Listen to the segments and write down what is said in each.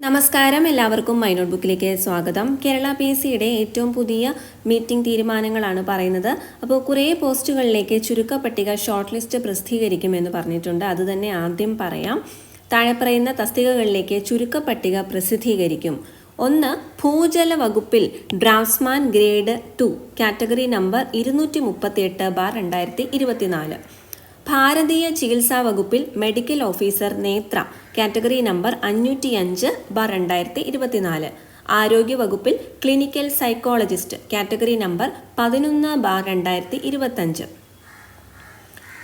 നമസ്കാരം. എല്ലാവർക്കും my not ബുക്കിലേക്ക് സ്വാഗതം. കേരള പി എസ് സിയുടെ ഏറ്റവും പുതിയ മീറ്റിംഗ് തീരുമാനങ്ങളാണ് പറയുന്നത്. അപ്പോൾ കുറേ പോസ്റ്റുകളിലേക്ക് ചുരുക്കപ്പട്ടിക ഷോർട്ട് ലിസ്റ്റ് പ്രസിദ്ധീകരിക്കുമെന്ന് പറഞ്ഞിട്ടുണ്ട്. അതുതന്നെ ആദ്യം പറയാം. താഴെ പറയുന്ന തസ്തികകളിലേക്ക് ചുരുക്കപ്പട്ടിക പ്രസിദ്ധീകരിക്കും. ഒന്ന് ഭൂജല വകുപ്പിൽ draughtsman grade two category number ഇരുന്നൂറ്റി മുപ്പത്തി എട്ട് ബാർ രണ്ടായിരത്തി ഇരുപത്തിനാല് ഭാരതീയ ചികിത്സാ വകുപ്പിൽ മെഡിക്കൽ ഓഫീസർ നേത്ര കാറ്റഗറി നമ്പർ അഞ്ഞൂറ്റി അഞ്ച് ബാർ രണ്ടായിരത്തി ഇരുപത്തിനാല് ആരോഗ്യവകുപ്പിൽ ക്ലിനിക്കൽ സൈക്കോളജിസ്റ്റ് കാറ്റഗറി നമ്പർ പതിനൊന്ന് ബാർ രണ്ടായിരത്തി ഇരുപത്തഞ്ച്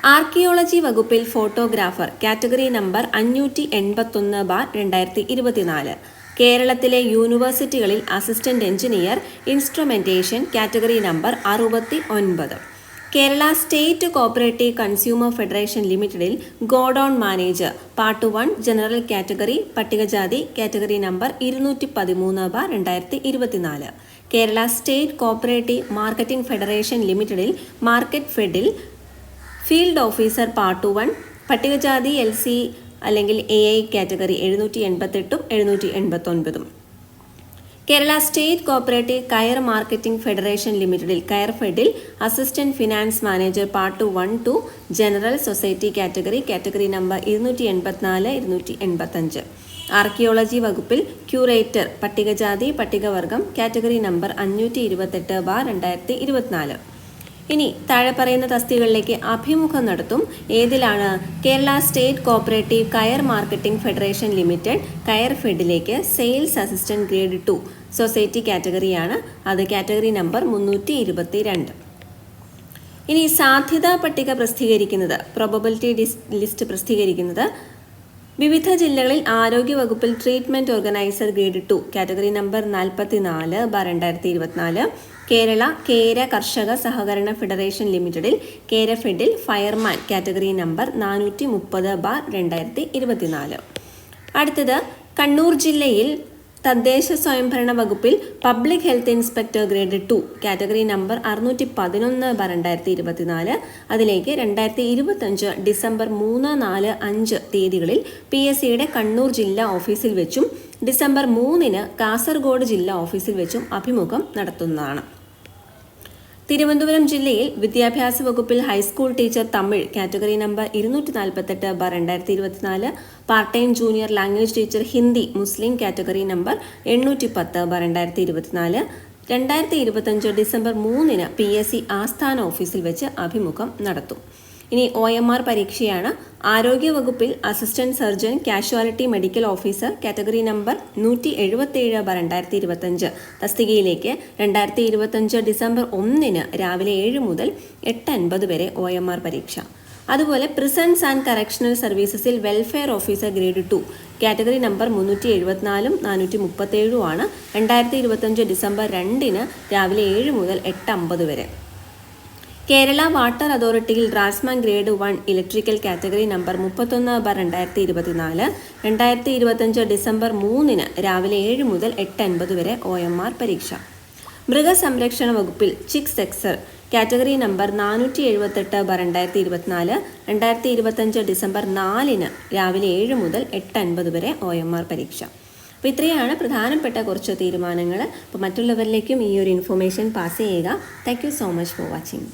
ആർക്കിയോളജി വകുപ്പിൽ ഫോട്ടോഗ്രാഫർ കാറ്റഗറി നമ്പർ അഞ്ഞൂറ്റി എൺപത്തൊന്ന് ബാർ രണ്ടായിരത്തി ഇരുപത്തിനാല് കേരളത്തിലെ യൂണിവേഴ്സിറ്റികളിൽ assistant engineer instrumentation category number അറുപത്തി ഒൻപത് Kerala state cooperative consumer federation ലിമിറ്റഡിൽ godown manager part one general category പട്ടികജാതി കാറ്റഗറി നമ്പർ ഇരുന്നൂറ്റി പതിമൂന്ന് ബാർ രണ്ടായിരത്തി ഇരുപത്തിനാല് Kerala state cooperative marketing federation ലിമിറ്റഡിൽ മാർക്കറ്റ് ഫെഡിൽ ഫീൽഡ് ഓഫീസർ പാർട്ട് വൺ പട്ടികജാതി എൽ സി അല്ലെങ്കിൽ എ ഐ കാറ്റഗറി എഴുന്നൂറ്റി എൺപത്തെട്ടും എഴുന്നൂറ്റി എൺപത്തൊൻപതും Kerala state cooperative coir marketing federation ലിമിറ്റഡിൽ കയർ ഫെഡിൽ assistant finance manager part one two general society category category number ഇരുന്നൂറ്റി എൺപത്തിനാല് ഇരുന്നൂറ്റി എൺപത്തഞ്ച് ആർക്കിയോളജി വകുപ്പിൽ ക്യൂറേറ്റർ പട്ടികജാതി പട്ടികവർഗം കാറ്റഗറി നമ്പർ അഞ്ഞൂറ്റി ഇരുപത്തെട്ട് ബാർ രണ്ടായിരത്തി ഇരുപത്തിനാല് ഇനി താഴെ പറയുന്ന തസ്തികളിലേക്ക് അഭിമുഖം നടത്തും. ഏതിലാണ്? Kerala state cooperative coir marketing federation limited coir ഫെഡിലേക്ക് sales assistant grade two society കാറ്റഗറിയാണ്. അത് കാറ്റഗറി നമ്പർ മുന്നൂറ്റി ഇരുപത്തി രണ്ട് ഇനി സാധ്യതാ പട്ടിക പ്രസിദ്ധീകരിക്കുന്നത് പ്രൊബബിലിറ്റി ലിസ്റ്റ് പ്രസിദ്ധീകരിക്കുന്നത് വിവിധ ജില്ലകളിൽ ആരോഗ്യ വകുപ്പിൽ treatment organiser grade two. Category number നാൽപ്പത്തി നാല് ബാർ രണ്ടായിരത്തി ഇരുപത്തിനാല്. കേരള കേര കർഷക സഹകരണ ഫെഡറേഷൻ ലിമിറ്റഡിൽ കേരഫെഡിൽ ഫയർമാൻ കാറ്റഗറി നമ്പർ നാനൂറ്റി മുപ്പത് ബാർ രണ്ടായിരത്തി ഇരുപത്തിനാല്. അടുത്തത് കണ്ണൂർ ജില്ലയിൽ തദ്ദേശ സ്വയംഭരണ വകുപ്പിൽ public health inspector grade two category number അറുന്നൂറ്റി പതിനൊന്ന് ബ രണ്ടായിരത്തി ഇരുപത്തിനാല് അതിലേക്ക് രണ്ടായിരത്തി ഇരുപത്തഞ്ച് ഡിസംബർ മൂന്ന് നാല് അഞ്ച് തീയതികളിൽ പി എസ് സിയുടെ കണ്ണൂർ ജില്ലാ ഓഫീസിൽ വെച്ചും ഡിസംബർ മൂന്നിന് കാസർഗോഡ് ജില്ലാ ഓഫീസിൽ വെച്ചും അഭിമുഖം നടത്തുന്നതാണ്. തിരുവനന്തപുരം ജില്ലയിൽ വിദ്യാഭ്യാസ വകുപ്പിൽ high school teacher Tamil category number ഇരുന്നൂറ്റി നാൽപ്പത്തെട്ട് ബാർ രണ്ടായിരത്തി ഇരുപത്തിനാല് part time junior language teacher Hindi Muslim category number എണ്ണൂറ്റി പത്ത് ബാർ രണ്ടായിരത്തി ഇരുപത്തിനാല് രണ്ടായിരത്തി ഇരുപത്തഞ്ച് ഡിസംബർ മൂന്നിന് പി എസ് സി ആസ്ഥാന ഓഫീസിൽ വെച്ച് അഭിമുഖം നടത്തും. ഇനി ഒ എം ആർ പരീക്ഷയാണ്. ആരോഗ്യ വകുപ്പിൽ assistant surgeon casualty medical officer category number നൂറ്റി എഴുപത്തേഴ് ബ രണ്ടായിരത്തി ഇരുപത്തഞ്ച് തസ്തികയിലേക്ക് രണ്ടായിരത്തി ഇരുപത്തഞ്ച് ഡിസംബർ ഒന്നിന് രാവിലെ ഏഴ് മുതൽ എട്ട് അൻപത് വരെ ഒ എം ആർ പരീക്ഷ. അതുപോലെ prisons and correctional സർവീസസിൽ welfare officer grade two. Category number മുന്നൂറ്റി എഴുപത്തിനാലും നാനൂറ്റി മുപ്പത്തേഴുമാണ് രണ്ടായിരത്തി ഇരുപത്തഞ്ച് ഡിസംബർ രണ്ടിന് രാവിലെ ഏഴ് മുതൽ എട്ട് അമ്പത് വരെ. കേരള വാട്ടർ അതോറിറ്റിയിൽ റാസ്മ grade one electrical category number മുപ്പത്തൊന്ന് ബാർ രണ്ടായിരത്തി ഇരുപത്തിനാല് രണ്ടായിരത്തി ഇരുപത്തഞ്ച് ഡിസംബർ മൂന്നിന് രാവിലെ ഏഴ് മുതൽ എട്ട് അൻപത് വരെ ഒ എം ആർ പരീക്ഷ. മൃഗസംരക്ഷണ വകുപ്പിൽ ചിക്സ് എക്സർ കാറ്റഗറി നമ്പർ നാനൂറ്റി എഴുപത്തെട്ട് ബാർ രണ്ടായിരത്തി ഇരുപത്തിനാല് രണ്ടായിരത്തി ഇരുപത്തഞ്ച് ഡിസംബർ നാലിന് രാവിലെ ഏഴ് മുതൽ എട്ട് അൻപത് വരെ ഒ എം ആർ പരീക്ഷ. അപ്പോൾ ഇത്രയാണ് പ്രധാനപ്പെട്ട കുറച്ച് തീരുമാനങ്ങൾ അപ്പോൾ മറ്റുള്ളവരിലേക്കും ഈ ഒരു ഇൻഫർമേഷൻ പാസ് ചെയ്യുക. Thank you so much for watching